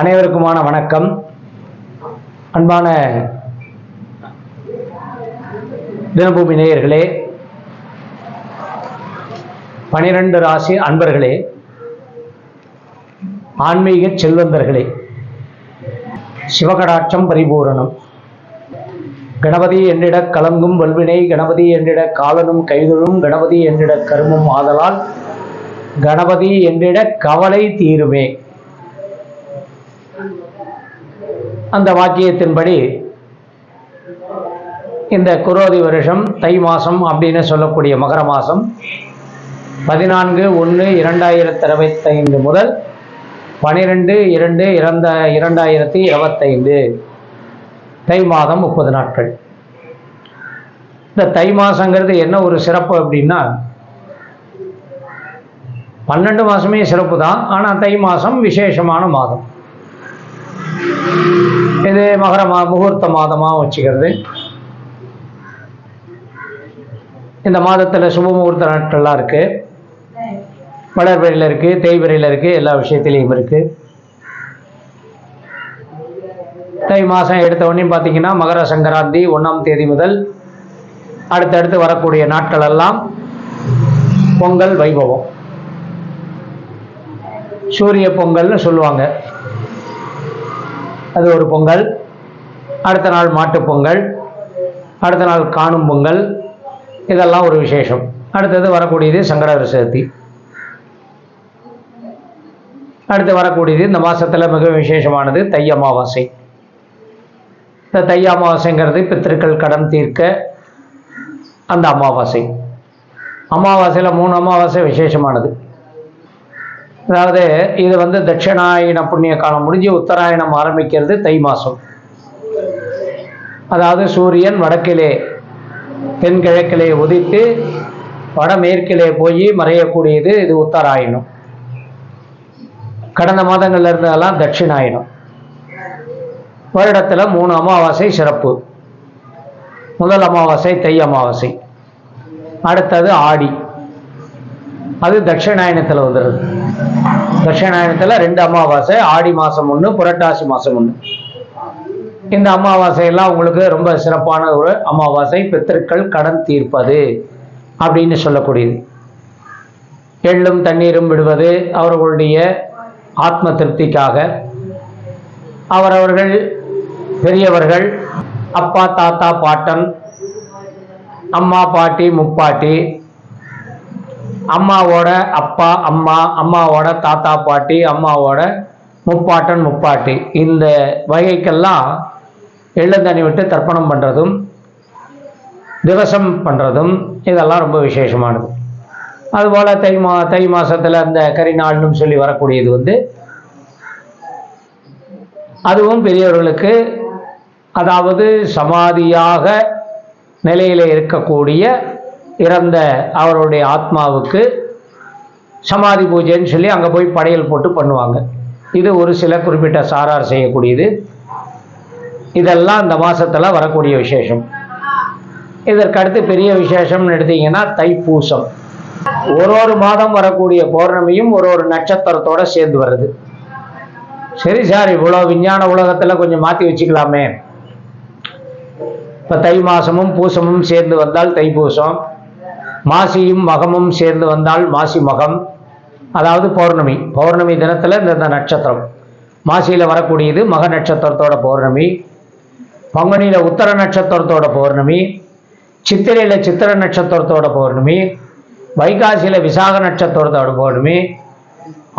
அனைவருக்குமான வணக்கம். அன்பான தினபூமி நேயர்களே பனிரெண்டு ராசி அன்பர்களே ஆன்மீக செல்வந்தர்களே சிவகடாட்சம் பரிபூரணம். கணபதி என்றிட கலங்கும் வல்வினை கணபதி என்றிட காலனும் கைதொழும் கணபதி என்றிட கருமும் ஆதலால் கணபதி என்றிட கவலை தீருமே. அந்த வாக்கியத்தின்படி இந்த குரோதி வருஷம் தை மாதம் அப்படின்னு சொல்லக்கூடிய மகர மாதம் பதினான்கு ஒன்று இரண்டாயிரத்தி இருபத்தைந்து முதல் பனிரெண்டு இரண்டு இறந்த இரண்டாயிரத்தி இருபத்தைந்து. தை மாதம் முப்பது நாட்கள். இந்த தை மாதங்கிறது என்ன ஒரு சிறப்பு அப்படின்னா பன்னெண்டு மாதமே சிறப்பு தான் ஆனால் தை மாதம் விசேஷமான மாதம். இது மகர மா முகூர்த்த மாதமாக வச்சுக்கிறது. இந்த மாதத்தில் சுப முகூர்த்த நாட்கள்லாம் இருக்குது வளர்பிறையில் இருக்குது தேய்பிறையில் இருக்குது எல்லா விஷயத்துலேயும் இருக்குது தை மாதம் எடுத்த உடனே பார்த்தீங்கன்னா மகர சங்கராந்தி ஒன்றாம் தேதி முதல் அடுத்தடுத்து வரக்கூடிய நாட்கள் எல்லாம் பொங்கல் வைபவம். சூரிய பொங்கல்னு சொல்லுவாங்க. அது ஒரு பொங்கல். அடுத்த நாள் மாட்டுப் பொங்கல். அடுத்த நாள் காணும் பொங்கல். இதெல்லாம் ஒரு விசேஷம். அடுத்தது வரக்கூடியது சங்கடகர சதுர்த்தி அடுத்து வரக்கூடியது இந்த மாதத்தில் மிக விசேஷமானது தை அமாவாசை. இந்த தை அமாவாசைங்கிறது பித்திருக்கள் கடன் தீர்க்க அந்த அமாவாசை. அமாவாசையில் மூணு அமாவாசை விசேஷமானது. அதாவது இது வந்து தட்சிணாயன புண்ணிய காலம் முடிஞ்சு உத்தராயணம் ஆரம்பிக்கிறது தை மாதம் அதாவது சூரியன் வடக்கிலே தென்கிழக்கிலே உதித்து வடமேற்கிலே போய் மறையக்கூடியது இது உத்தராயணம். கடந்த மாதங்கள்ல இருந்ததெல்லாம் தட்சிணாயனம் வருடத்தில் மூணு அமாவாசை சிறப்பு. முதல் அமாவாசை தை அமாவாசை. அடுத்தது ஆடி. அது தட்சிணாயனத்தில் வந்துடுது தட்சிணாயனத்தில் ரெண்டு அமாவாசை ஆடி மாதம் ஒன்று புரட்டாசி மாதம் ஒன்று இந்த அமாவாசையெல்லாம் உங்களுக்கு ரொம்ப சிறப்பான ஒரு அமாவாசை பித்திருக்கள் கடன் தீர்ப்பது அப்படின்னு சொல்லக்கூடியது. எள்ளும் தண்ணீரும் விடுவது அவர்களுடைய ஆத்ம திருப்திக்காக. அவரவர்கள் பெரியவர்கள் அப்பா தாத்தா பாட்டன் அம்மா பாட்டி முப்பாட்டி அம்மாவோட அப்பா அம்மா அம்மாவோட தாத்தா பாட்டி அம்மாவோட முப்பாட்டன் முப்பாட்டி. இந்த வகைக்கெல்லாம் எள்ளந்தண்ணி விட்டு தர்ப்பணம் பண்ணுறதும் திவசம் பண்ணுறதும் இதெல்லாம் ரொம்ப விசேஷமானது. அதுபோல் தை மா தை மாதத்தில் அந்த கரிநாள்னு சொல்லி வரக்கூடியது வந்து அதுவும் பெரியவர்களுக்கு அதாவது சமாதியாக நிலையில் இருக்கக்கூடிய இறந்த அவருடைய ஆத்மாவுக்கு சமாதி பூஜைன்னு சொல்லி அங்கே போய் படையல் போட்டு பண்ணுவாங்க. இது ஒரு சில குறிப்பிட்ட சாரார் செய்யக்கூடியது. இதெல்லாம் இந்த மாதத்தில் வரக்கூடிய விசேஷம். இதற்கடுத்து பெரிய விசேஷம்னு எடுத்தீங்கன்னா தைப்பூசம். ஒரு ஒரு மாதம் வரக்கூடிய பௌர்ணமியும் ஒரு ஒரு நட்சத்திரத்தோட சேர்ந்து வருது. சரி சார் இவ்வளோ விஞ்ஞான உலகத்தில் கொஞ்சம் மாற்றி வச்சுக்கலாமே. இப்போ தை மாதமும் பூசமும் சேர்ந்து வந்தால் தைப்பூசம். மாசியும் மகமும் சேர்ந்து வந்தால் மாசி மகம் அதாவது பௌர்ணமி. பௌர்ணமி தினத்தில் இந்த இந்த நட்சத்திரம். மாசியில் வரக்கூடியது மக நட்சத்திரத்தோட பௌர்ணமி பங்குனியில் உத்தர நட்சத்திரத்தோட பௌர்ணமி சித்திரையில் சித்திர நட்சத்திரத்தோட பௌர்ணமி வைகாசியில் விசாக நட்சத்திரத்தோட பௌர்ணமி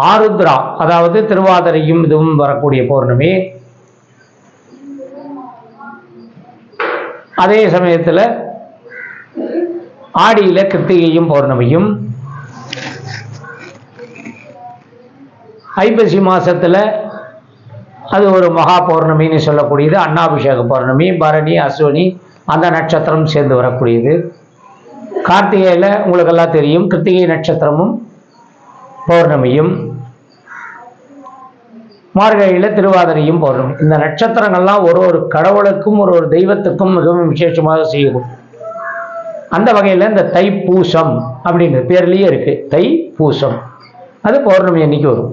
ஆருத்ரா அதாவது திருவாதிரையும் இதுவும் வரக்கூடிய பௌர்ணமி. அதே சமயத்தில் ஆடியில் கிருத்திகையும் பௌர்ணமியும். ஐப்பசி மாதத்தில் அது ஒரு மகா பௌர்ணமின்னு சொல்லக்கூடியது. அன்னாபிஷேக பௌர்ணமி பரணி அஸ்வினி அந்த நட்சத்திரம் சேர்ந்து வரக்கூடியது. கார்த்திகையில் உங்களுக்கெல்லாம் தெரியும் கிருத்திகை நட்சத்திரமும் பௌர்ணமியும். மார்கழியில் திருவாதிரையும் பௌர்ணமி. இந்த நட்சத்திரங்கள்லாம் ஒரு ஒரு கடவுளுக்கும் ஒரு ஒரு தெய்வத்துக்கும் மிகவும் விசேஷமாக செய்யும் அந்த வகையில் இந்த தைப்பூசம் அப்படின்னு பேர்லேயே இருக்கு. தை பூசம் அது பௌர்ணமி அன்னைக்கு வரும்.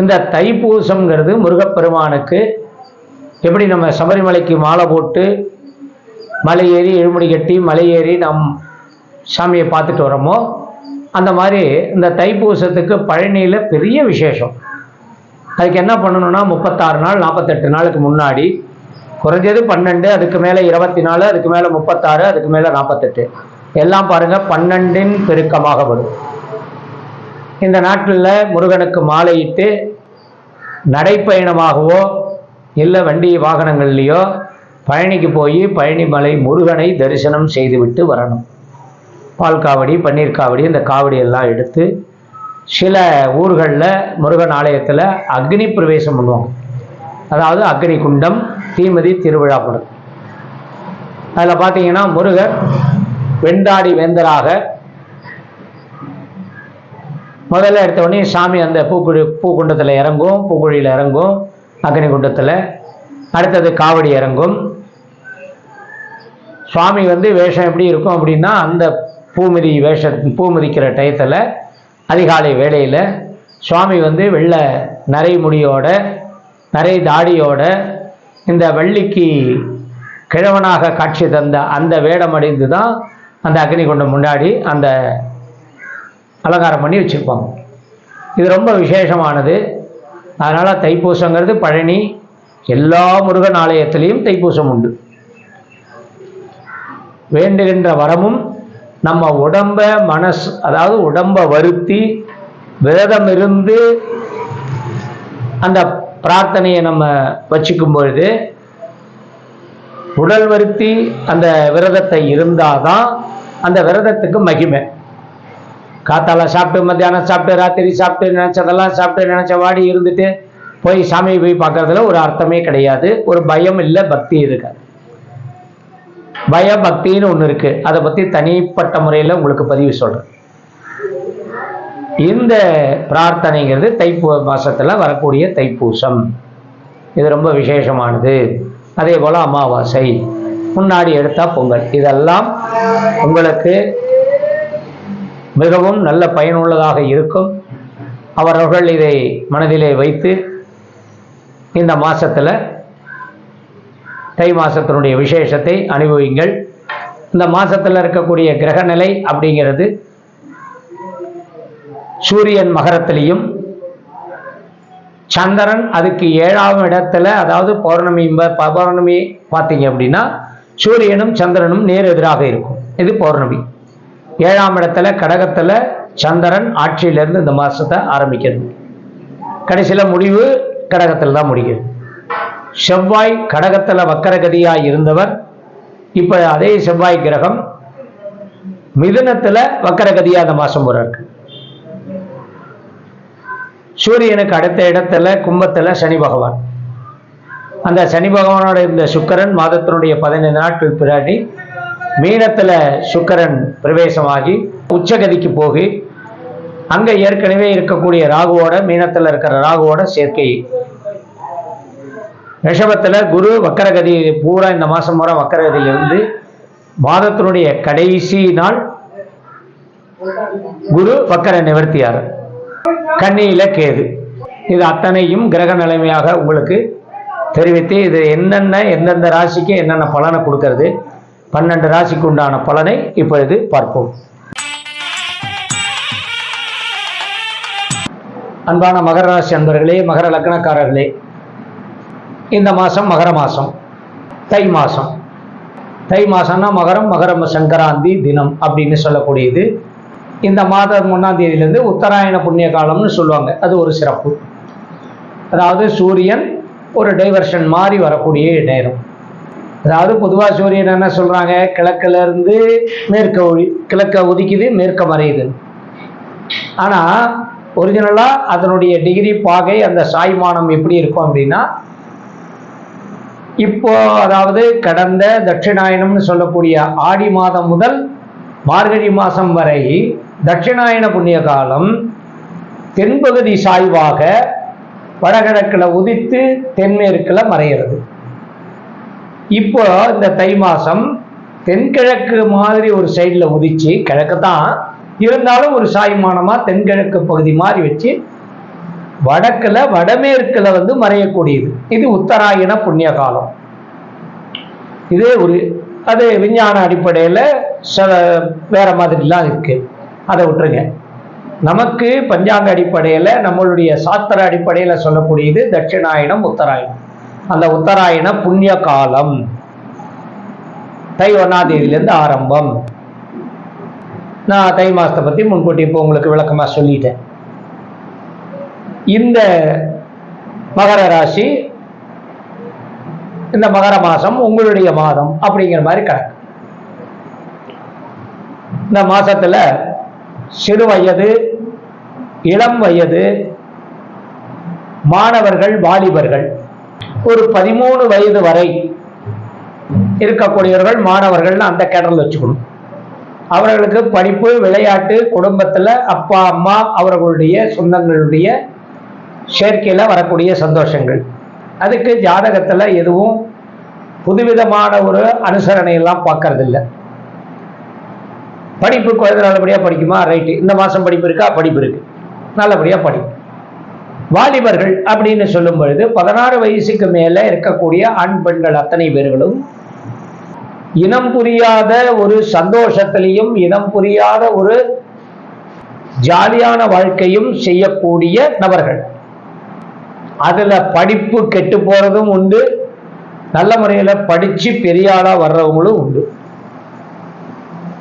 இந்த தைப்பூசம்ங்கிறது முருகப்பெருமானுக்கு எப்படி நம்ம சபரிமலைக்கு மாலை போட்டு மலை ஏறி எழுமுடி கட்டி மலை ஏறி நம் சாமியை பார்த்துட்டு வரோமோ அந்த மாதிரி இந்த தைப்பூசத்துக்கு பழனியில் பெரிய விசேஷம். அதுக்கு என்ன பண்ணணும்னா முப்பத்தாறு நாள் நாற்பத்தெட்டு நாளுக்கு முன்னாடி குறைஞ்சது பன்னெண்டு அதுக்கு மேலே இருபத்தி நாலு அதுக்கு மேலே முப்பத்தாறு அதுக்கு மேலே நாற்பத்தெட்டு எல்லாம் பாருங்கள் பன்னெண்டின் பெருக்கமாக வரும். இந்த நாட்களில் முருகனுக்கு மாலையிட்டு நடைப்பயணமாகவோ இல்லை வண்டி வாகனங்கள்லேயோ பழனிக்கு போய் பழனிமலை முருகனை தரிசனம் செய்துவிட்டு வரணும். பால் காவடி பன்னீர் காவடி இந்த காவடி எல்லாம் எடுத்து சில ஊர்களில் முருகன் ஆலயத்தில் அக்னி பிரவேசம் பண்ணுவாங்க. அதாவது அக்னி குண்டம் தீமதி திருவிழா படம் அதில் பார்த்தீங்கன்னா முருகர் வெண்டாடி வேந்தராக முதல்ல எடுத்த உடனே சாமி அந்த பூக்குழி பூக்குண்டத்தில் இறங்கும் பூக்குழியில் இறங்கும் அக்னி குண்டத்தில். அடுத்தது காவடி இறங்கும். சுவாமி வந்து வேஷம் எப்படி இருக்கும் அப்படின்னா அந்த பூமிதி வேஷ பூமிதிக்கிற டயத்தில் அதிகாலை வேளையில் சுவாமி வந்து வெள்ளை நரை முடியோட நரை தாடியோட இந்த வள்ளிக்கு கிழவனாக காட்சி தந்த அந்த வேடம் அடைந்து தான் அந்த அக்னி குண்டம் முன்னாடி அந்த அலங்காரம் பண்ணி வச்சுருப்பாங்க. இது ரொம்ப விசேஷமானது. அதனால் தைப்பூசங்கிறது பழனி எல்லா முருகன் ஆலயத்திலையும் தைப்பூசம் உண்டு. வேண்டுகின்ற வரமும் நம்ம உடம்ப மனசு அதாவது உடம்ப வருத்தி விரதம் இருந்து அந்த பிரார்த்தனையை நம்ம வச்சுக்கும் பொழுது உடல் வருத்தி அந்த விரதத்தை இருந்தாதான் அந்த விரதத்துக்கு மகிமை. காத்தால சாப்பிட்டு மத்தியானம் சாப்பிட்டு ராத்திரி சாப்பிட்டு நினச்சதெல்லாம் சாப்பிட்டு நினச்ச வாடி இருந்துட்டு போய் சாமியை போய் பார்க்கறதுல ஒரு அர்த்தமே கிடையாது. ஒரு பயம் இல்லை பக்தி இருக்காது பய பக்தின்னு ஒன்று இருக்கு. அதை பற்றி தனிப்பட்ட முறையில் உங்களுக்கு பதிவு சொல்கிறேன் இந்த பிரார்த்தனைங்கிறது தைப்பூ மாசத்தில் வரக்கூடிய தைப்பூசம். இது ரொம்ப விசேஷமானது. அதே போல் அமாவாசை. முன்னாடி எடுத்தால் பொங்கல். இதெல்லாம் உங்களுக்கு மிகவும் நல்ல பயனுள்ளதாக இருக்கும். அவரவர்கள் இதை மனதிலே வைத்து இந்த மாசத்துல தை மாசத்தினுடைய விசேஷத்தை அனுபவிங்கள். இந்த மாசத்துல இருக்கக்கூடிய கிரகநிலை அப்படிங்கிறது சூரியன் மகரத்திலையும் சந்திரன் அதுக்கு ஏழாம் இடத்துல அதாவது பௌர்ணமி ப- பௌர்ணமி பார்த்தீங்க அப்படின்னா சூரியனும் சந்திரனும் நேர் எதிராக இருக்கும். இது பௌர்ணமி. ஏழாம் இடத்துல கடகத்துல சந்திரன் ஆட்சியிலிருந்து இந்த மாசத்தை ஆரம்பிக்கிறது. கடைசியில முடிவு கடகத்தில் தான் முடிக்கிறது செவ்வாய் கடகத்துல வக்கரகதியாய் இருந்தவர் இப்ப அதே செவ்வாய் கிரகம் மிதுனத்துல வக்கரகதியா அந்த மாசம் போறாரு. சூரியனுக்கு அடுத்த இடத்துல கும்பத்தில் சனி பகவான். அந்த சனி பகவானோட இந்த சுக்கரன் மாதத்தினுடைய பதினைந்து நாட்கள் பின்னாடி மீனத்தில் சுக்கரன் பிரவேசமாகி உச்சகதிக்கு போகி அங்கே ஏற்கனவே இருக்கக்கூடிய ராகுவோட மீனத்தில் இருக்கிற ராகுவோட சேர்க்கை. ரிஷபத்தில் குரு வக்கரகதி பூரா இந்த மாதம் பூரா வக்கரகதியிலிருந்து மாதத்தினுடைய கடைசி நாள் குரு வக்கர நிவர்த்தியார். கன்னியில கேது. இது அத்தனையும் கிரக நிலைமையாக உங்களுக்கு தெரிவித்து இது என்னென்ன எந்தெந்த ராசிக்கு என்னென்ன பலனை கொடுக்கறது பன்னெண்டு ராசிக்கு உண்டான பலனை இப்பொழுது பார்ப்போம். அன்பான மகர ராசி அன்பர்களே மகர லக்னக்காரர்களே இந்த மாதம் மகர மாதம் தை மாதம் தை மாதம்னா மகரம் மகரம் சங்கராந்தி தினம் அப்படின்னு சொல்லக்கூடியது. இந்த மாதம் ஒன்றாம் தேதியிலேருந்து உத்தராயண புண்ணிய காலம்னு சொல்லுவாங்க. அது ஒரு சிறப்பு. அதாவது சூரியன் ஒரு டைவர்ஷன் மாதிரி வரக்கூடிய நேரம். அதாவது பொதுவாக சூரியன் என்ன சொல்கிறாங்க கிழக்கிலேருந்து மேற்க கிழக்க உதிக்குது மேற்க மறையுது. ஆனால் ஒரிஜினலாக அதனுடைய டிகிரி பாகை அந்த சாய்மானம் எப்படி இருக்கும் அப்படின்னா இப்போ அதாவது கடந்த தட்சிணாயனம்னு சொல்லக்கூடிய ஆடி மாதம் முதல் மார்கழி மாதம் வரை தட்சிணாயன புண்ணிய காலம் தென்பகுதி சாய்வாக வடகிழக்கில் உதித்து தென்மேற்கில் மறையிறது இப்போ இந்த தை மாதம் தென்கிழக்கு மாதிரி ஒரு சைடில் உதிச்சு கிழக்கு தான் இருந்தாலும் ஒரு சாய்மானமாக தென்கிழக்கு பகுதி மாதிரி வச்சு வடக்கில் வடமேற்கில் வந்து மறையக்கூடியது. இது உத்தராயண புண்ணிய காலம் இதே ஒரு அது விஞ்ஞான அடிப்படையில் சில வேற மாதிரிலாம் இருக்குது அதை விட்டுருங்க. நமக்கு பஞ்சாங்க அடிப்படையில் நம்மளுடைய சாஸ்திர அடிப்படையில் சொல்லக்கூடியது தட்சிணாயனம் உத்தராயணம். அந்த உத்தராயண புண்ணிய காலம். தை ஒன்றாம் தேதியிலேருந்து ஆரம்பம். நான் தை மாதத்தை பற்றி முன்கூட்டி இப்போ உங்களுக்கு விளக்கமாக சொல்லிட்டேன். இந்த மகர ராசி இந்த மகர மாதம் உங்களுடைய மாதம் அப்படிங்கிற மாதிரி கணக்கு. இந்த மாதத்தில் சிறு வயது இளம் வயது மாணவர்கள் வாலிபர்கள். ஒரு பதிமூணு வயது வரை இருக்கக்கூடியவர்கள் மாணவர்கள்னு அந்த கேட்டரில் வச்சுக்கணும். அவர்களுக்கு படிப்பு விளையாட்டு குடும்பத்தில் அப்பா அம்மா அவர்களுடைய சொந்தங்களுடைய சேர்க்கையில் வரக்கூடிய சந்தோஷங்கள். அதுக்கு ஜாதகத்தில் எதுவும் புதுவிதமான ஒரு அனுசரணையெல்லாம் பார்க்கறதில்லை பார்க்கறதில்ல. படிப்பு குழந்தை நல்லபடியாக படிக்குமா? ரைட்டு இந்த மாதம் படிப்பு இருக்கா? படிப்பு இருக்கு. நல்லபடியாக படிக்கும். வாலிபர்கள் அப்படின்னு சொல்லும் பொழுது பதினாறு வயசுக்கு மேலே இருக்கக்கூடிய ஆண் பெண்கள் அத்தனை பேர்களும் இனம் புரியாத ஒரு சந்தோஷத்திலையும் இனம் புரியாத ஒரு ஜாலியான வாழ்க்கையும் செய்யக்கூடிய நபர்கள். அதில் படிப்பு கெட்டு போகிறதும் உண்டு. நல்ல முறையில் படித்து பெரிய ஆளாக வர்றவங்களும் உண்டு.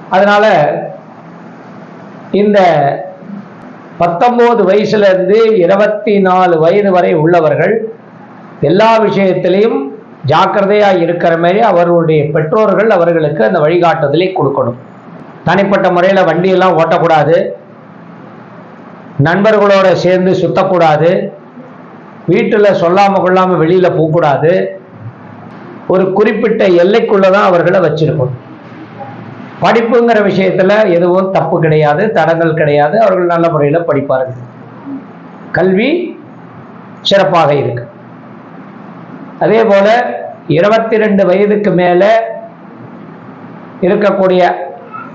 அதனால இந்த பத்தொன்பது வயசுல இருந்து இருபத்தி நாலு வயது வரை உள்ளவர்கள் எல்லா விஷயத்திலையும் ஜாக்கிரதையா இருக்கிற மாதிரி அவர்களுடைய பெற்றோர்கள் அவர்களுக்கு அந்த வழிகாட்டுதலை கொடுக்கணும். தனிப்பட்ட முறையில் வண்டியெல்லாம் ஓட்டக்கூடாது. நண்பர்களோட சேர்ந்து சுத்தக்கூடாது. வீட்டில் சொல்லாமல் கொள்ளாமல் வெளியில் போகக்கூடாது. ஒரு குறிப்பிட்ட எல்லைக்குள்ளே தான் அவர்களை வச்சிருக்கணும். படிப்புங்கிற விஷயத்தில் எதுவும் தப்பு கிடையாது தடங்கள் கிடையாது. அவர்கள் நல்ல முறையில் படிப்பார்கள். கல்வி சிறப்பாக இருக்கு. அதே போல இருபத்தி ரெண்டு வயதுக்கு மேலே இருக்கக்கூடிய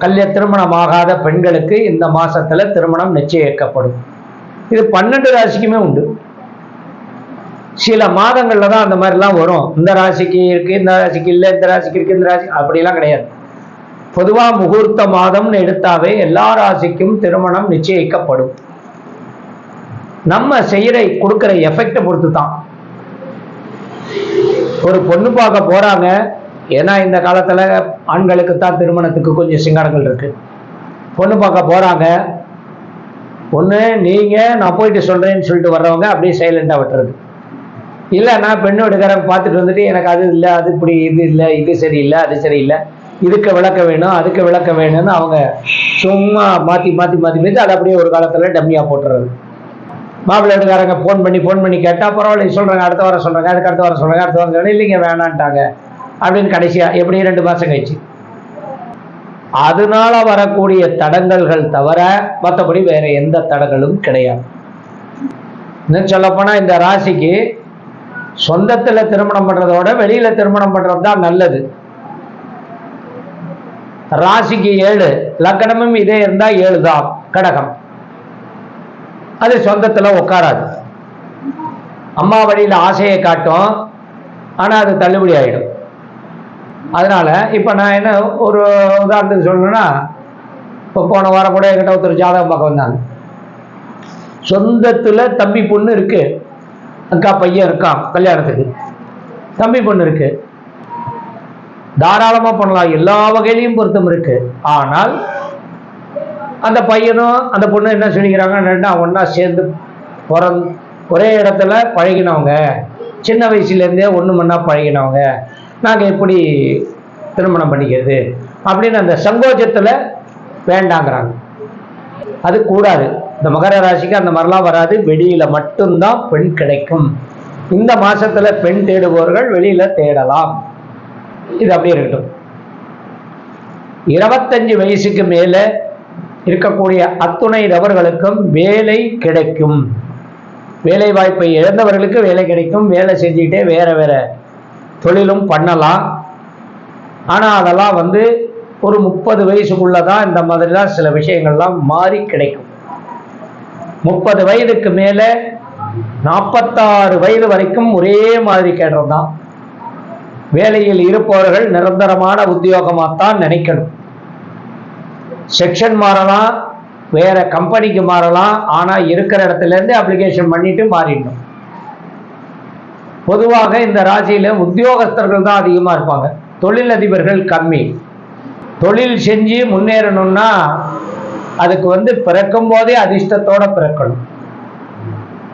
கல்ய திருமணமாகாத பெண்களுக்கு இந்த மாசத்துல திருமணம் நிச்சயிக்கப்படும். இது பன்னெண்டு ராசிக்குமே உண்டு. சில மாதங்கள்ல தான் அந்த மாதிரிலாம் வரும். இந்த ராசிக்கு இருக்கு இந்த ராசிக்கு இல்லை இந்த ராசிக்கு இருக்கு இந்த ராசி அப்படிலாம் கிடையாது. பொதுவா முகூர்த்த மாதம்னு எடுத்தாவே எல்லா ராசிக்கும் திருமணம் நிச்சயிக்கப்படும். நம்ம செய்யற கொடுக்கிற எஃபெக்டை பொறுத்து தான் ஒரு பொண்ணு பார்க்க போறாங்க ஏன்னா இந்த காலத்துல ஆண்களுக்கு தான் திருமணத்துக்கு கொஞ்சம் சிங்காரங்கள் இருக்கு. பொண்ணு பார்க்க போறாங்க ஒன்று நீங்க நான் போயிட்டு சொல்றேன்னு சொல்லிட்டு வர்றவங்க அப்படியே சைலண்டா விட்டுறது. இல்லை நான் பெண்ணு எடுக்கிறவங்க பார்த்துட்டு வந்துட்டு எனக்கு அது இல்லை அது இப்படி இது இல்லை இது சரியில்லை அது சரியில்லை. இதுக்கு விளக்க வேணும் அதுக்கு விளக்க வேணும்னு அவங்க சும்மா மாற்றி மாற்றி மாற்றி மாற்றி அதை அப்படியே ஒரு காலத்தில் டம்மியாக போட்டுறது. மாப்பிள்ளைக்காரங்க ஃபோன் பண்ணி ஃபோன் பண்ணி கேட்டால் பரவாயில்ல சொல்கிறாங்க அடுத்த வாரம் சொல்கிறாங்க அதுக்கு அடுத்த வாரம் சொல்கிறாங்க அடுத்த வாரம் சொல்கிறாங்க இல்லைங்க வேணான்ட்டாங்க. அப்படின்னு கடைசியாக எப்படியும் ரெண்டு மாதம் கழிச்சு? அதனால வரக்கூடிய தடங்கல்கள் தவிர மற்றபடி வேற எந்த தடங்களும் கிடையாது. இன்னும் சொல்லப்போனால் இந்த ராசிக்கு சொந்தத்தில் திருமணம் பண்ணுறதோட வெளியில் திருமணம் பண்ணுறது தான் நல்லது. ராசிக்கு ஏழு. லக்கணமும் இதே இருந்தால் ஏழு தான் கடகம். அது சொந்தத்தில் உட்காராது அம்மா வழியில ஆசையை காட்டும். ஆனால் அது தள்ளுபடி ஆகிடும் அதனால இப்போ நான் என்ன ஒரு உதாரணத்துக்கு சொல்லணும்னா இப்போ போன வாரம் கூட என்கிட்ட ஒருத்தர் ஜாதகம் பார்க்க வந்தாங்க. சொந்தத்தில் தம்பி பொண்ணு இருக்கு. அக்கா பையன் இருக்கான் கல்யாணத்துக்கு. தம்பி பொண்ணு இருக்கு. தாராளமாக பண்ணலாம். எல்லா வகையிலையும் பொருத்தம் இருக்கு. ஆனால் அந்த பையனும் அந்த பொண்ணு என்ன சொல்லிக்கிறாங்க ரெண்டா ஒன்றா சேர்ந்து பிறந் ஒரே இடத்துல பழகினவங்க. சின்ன வயசுலேருந்தே ஒன்று மண்ணா பழகினவங்க. நாங்கள் எப்படி திருமணம் பண்ணிக்கிறது? அப்படின்னு அந்த சங்கோஜத்தில் வேண்டாங்கிறாங்க. அது கூடாது. இந்த மகர ராசிக்கு அந்த மாதிரிலாம் வராது. வெளியில் மட்டும்தான் பெண் கிடைக்கும். இந்த மாதத்தில் பெண் தேடுபவர்கள் வெளியில் தேடலாம். இது அப்படியே இருக்கட்டும். இருபத்தஞ்சு வயசுக்கு மேல இருக்கக்கூடிய அத்துணை நபர்களுக்கும் வேலை கிடைக்கும். வேலை வாய்ப்பை இழந்தவர்களுக்கு வேலை கிடைக்கும். வேலை செஞ்சுக்கிட்டே வேற வேற தொழிலும் பண்ணலாம். ஆனால் அதெல்லாம் வந்து ஒரு முப்பது வயசுக்குள்ளே தான் இந்த மாதிரிலாம் சில விஷயங்கள்லாம் மாறி கிடைக்கும். முப்பது வயதுக்கு மேலே நாற்பத்தாறு வயது வரைக்கும் ஒரே மாதிரி கேட்டது தான் வேலையில் இருப்பவர்கள் நிரந்தரமான உத்தியோகமாகத்தான் நினைக்கணும். செக்ஷன் மாறலாம் வேற கம்பெனிக்கு மாறலாம் ஆனால் இருக்கிற இடத்துல இருந்து அப்ளிகேஷன் பண்ணிட்டு மாறிடணும். பொதுவாக இந்த ராசியில் உத்தியோகஸ்தர்கள் தான் அதிகமாக இருப்பாங்க. தொழிலதிபர்கள் கம்மி. தொழில் செஞ்சு முன்னேறணும்னா அதுக்கு வந்து பிறக்கும் போதே அதிர்ஷ்டத்தோட பிறக்கணும்.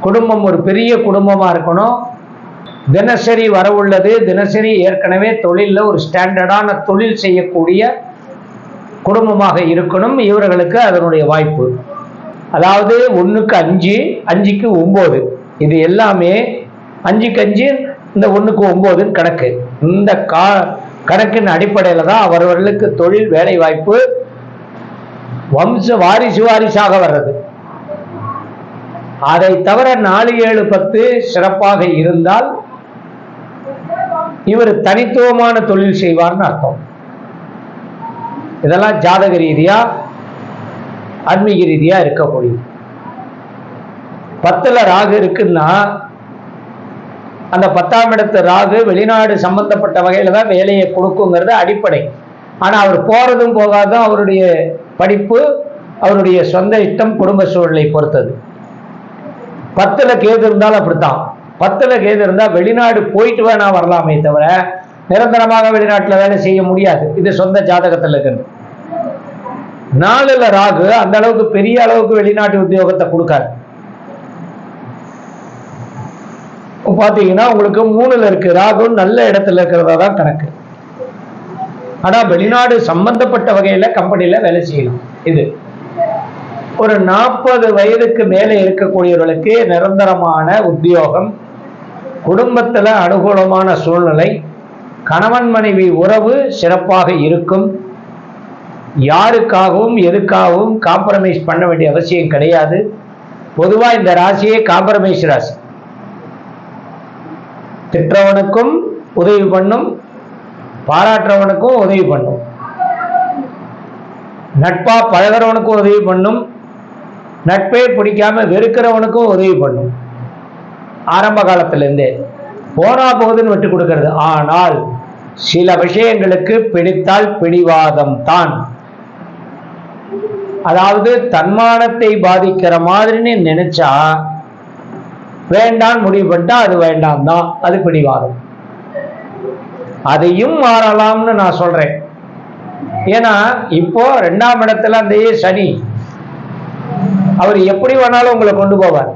குடும்பம் ஒரு பெரிய குடும்பமா இருக்கணும். தினசரி வரவுள்ளது. தினசரி ஏற்கனவே தொழிலில் ஒரு ஸ்டாண்டர்டான தொழில் செய்யக்கூடிய குடும்பமாக இருக்கணும். இவர்களுக்கு அதனுடைய வாய்ப்பு. அதாவது ஒன்றுக்கு அஞ்சு அஞ்சுக்கு ஒம்பது. இது எல்லாமே அஞ்சுக்கு அஞ்சு இந்த ஒன்றுக்கு ஒம்போதுன்னு கணக்கு. இந்த கா கணக்கின் அடிப்படையில் தான் அவர்களுக்கு தொழில் வேலை வாய்ப்பு வம்ச வாரிசு வாரிசாக வர்றது. அதை தவிர நாலு ஏழு பத்து சிறப்பாக இருந்தால் இவர் தனித்துவமான தொழில் செய்வார்னு அர்த்தம். இதெல்லாம் ஜாதக ரீதியா ஆன்மீக ரீதியா முடியும் பத்துல ராகு இருக்குன்னா அந்த பத்தாம் இடத்து ராகு வெளிநாடு சம்பந்தப்பட்ட வகையில தான் வேலையை கொடுக்குங்கிறது அடிப்படை. ஆனா அவர் போறதும் போகாதும் அவருடைய படிப்பு அவருடைய சொந்த இஷ்டம் குடும்ப சூழலை பொறுத்தது. பத்துல கேது இருந்தாலும் அப்படித்தான். பத்துல கேது இருந்தா வெளிநாடு போயிட்டு வேணா வரலாமே தவிர நிரந்தரமாக வெளிநாட்டுல வேலை செய்ய முடியாது. இது சொந்த ஜாதகத்துல இருக்கிறது நாலுல ராகு அந்த அளவுக்கு பெரிய அளவுக்கு வெளிநாட்டு உத்தியோகத்தை கொடுக்காது. பார்த்தீங்கன்னா உங்களுக்கு மூணுல இருக்கு. ராகு நல்ல இடத்துல இருக்கிறதா தான் கணக்கு. ஆனா வெளிநாடு சம்பந்தப்பட்ட வகையில கம்பெனில வேலை செய்யலாம். இது. ஒரு நாற்பது வயதுக்கு மேலே இருக்கக்கூடியவர்களுக்கு நிரந்தரமான உத்தியோகம் குடும்பத்தில் அனுகூலமான சூழ்நிலை கணவன் மனைவி உறவு சிறப்பாக இருக்கும். யாருக்காகவும் எதுக்காகவும் காம்ப்ரமைஸ் பண்ண வேண்டிய அவசியம் கிடையாது. பொதுவாக இந்த ராசியே காம்ப்ரமைஸ் ராசி. திட்டவனுக்கும் உதவி பண்ணும் பாராட்டுறவனுக்கும் உதவி பண்ணும். நட்பா பழகிறவனுக்கும் உதவி பண்ணும் நட்பே பிடிக்காம வெறுக்கிறவனுக்கும் உதவி பண்ணும். ஆரம்ப காலத்திலிருந்தே போனா போகுதுன்னு விட்டு கொடுக்கறது. ஆனால் சில விஷயங்களுக்கு பிடித்தால் பிடிவாதம் தான். அதாவது தன்மானத்தை பாதிக்கிற மாதிரின்னு நினைச்சா வேண்டாம் முடிவு பண்ணிட்டா அது வேண்டாம் தான். அது பிடிவாதம். அதையும் மாறலாம்னு நான் சொல்றேன். ஏன்னா இப்போ ரெண்டாம் இடத்துல அந்த சனி அவர் எப்படி வேணாலும் உங்களை கொண்டு போவார்.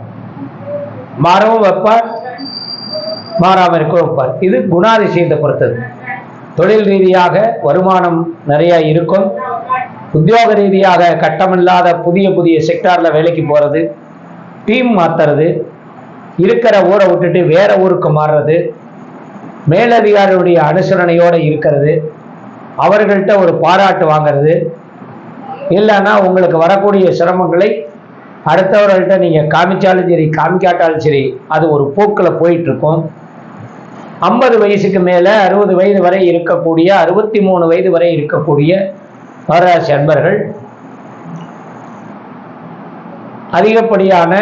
மாறவும் வைப்பார் மாறாம இருக்க வைப்பார். இது குணாதிசயத்தை பொறுத்தது. தொழில் ரீதியாக வருமானம் நிறைய இருக்கும். உத்தியோக ரீதியாக கட்டமில்லாத புதிய புதிய செக்டார்ல வேலைக்கு போறது டீம் மாத்துறது இருக்கிற ஊரை விட்டுட்டு வேற ஊருக்கு மாறுறது மேலதிகாரியுடைய அனுசரணையோடு இருக்கிறது அவர்கள்ட்ட ஒரு பாராட்டு வாங்குறது இல்லைன்னா உங்களுக்கு வரக்கூடிய சிரமங்களை அடுத்தவர்கள்ட்ட நீங்கள் காமிச்சாலும் சரி காமிக்காட்டாலும் சரி அது ஒரு போக்கில் போயிட்டுருக்கும். ஐம்பது வயசுக்கு மேலே அறுபது வயது வரை இருக்கக்கூடிய அறுபத்தி மூணு வயது வரை இருக்கக்கூடிய வரராசி அன்பர்கள் அதிகப்படியான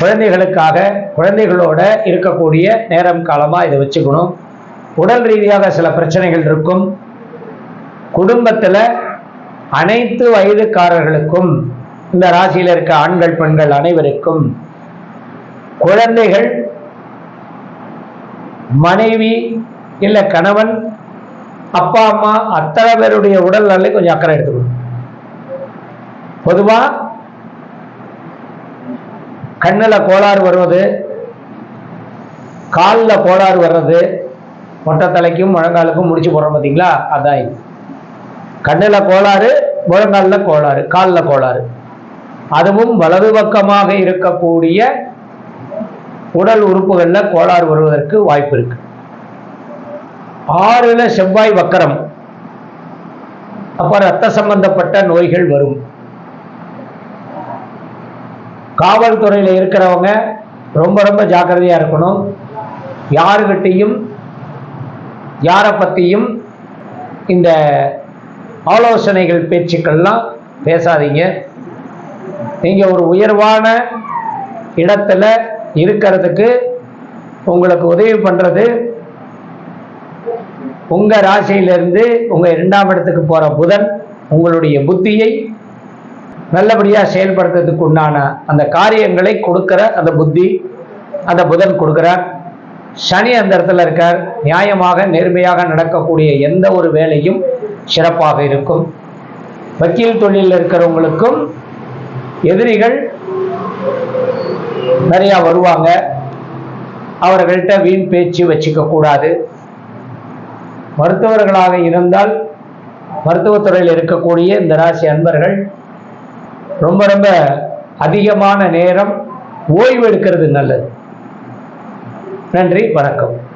குழந்தைகளுக்காக குழந்தைகளோட இருக்கக்கூடிய நேரம் காலமாக இதை வச்சுக்கணும். உடல் ரீதியாக சில பிரச்சனைகள் இருக்கும். குடும்பத்தில் அனைத்து வயதுக்காரர்களுக்கும் இந்த ராசியில இருக்க ஆண்கள் பெண்கள் அனைவருக்கும் குழந்தைகள் மனைவி இல்ல கணவன் அப்பா அம்மா அத்தனை பேருடைய உடல் நிலை கொஞ்சம் அக்கறை எடுத்துக்கணும். பொதுவா கண்ணில் கோளாறு வருவது காலில் கோளாறு வர்றது மொட்டை தலைக்கும் முழங்காலுக்கும் முடிச்சு போடுறோம் பார்த்தீங்களா அதான் கண்ணில் கோளாறு முழங்காலில் கோளாறு காலில் கோளாறு. அதுவும் வலது பக்கமாக இருக்கக்கூடிய உடல் உறுப்புகளில் கோளாறு வருவதற்கு வாய்ப்பு இருக்கு. ஆறுல செவ்வாய் வக்கரம். அப்ப ரத்த சம்பந்தப்பட்ட நோய்கள் வரும். காவல்துறையில் இருக்கிறவங்க ரொம்ப ரொம்ப ஜாக்கிரதையா இருக்கணும். யாருகிட்டையும் யாரை பற்றியும் இந்த ஆலோசனைகள் பேச்சுக்கள்லாம் பேசாதீங்க. நீங்கள் ஒரு உயர்வான இடத்துல இருக்கிறதுக்கு உங்களுக்கு உதவி பண்ணுறது உங்கள் ராசியிலிருந்து உங்கள் இரண்டாம் இடத்துக்கு போகிற புதன் உங்களுடைய புத்தியை நல்லபடியாக செயல்படுத்துறதுக்கு உண்டான அந்த காரியங்களை கொடுக்குற அந்த புத்தி அந்த புதன் கொடுக்குறார். சனி அந்த இடத்துல இருக்கார். நியாயமாக நேர்மையாக நடக்கக்கூடிய எந்த ஒரு வேலையும் சிறப்பாக இருக்கும். வக்கீல் தொழிலில் இருக்கிறவங்களுக்கும் எதிரிகள் நிறையா வருவாங்க. அவர்கள்ட்ட வீண் பேச்சு வச்சுக்க கூடாது. மருத்துவர்களாக இருந்தால் மருத்துவத்துறையில் இருக்கக்கூடிய இந்த ராசி அன்பர்கள் ரொம்ப ரொம்ப அதிகமான நேரம் ஓய்வு எடுக்கிறது நல்லது. நன்றி வணக்கம்.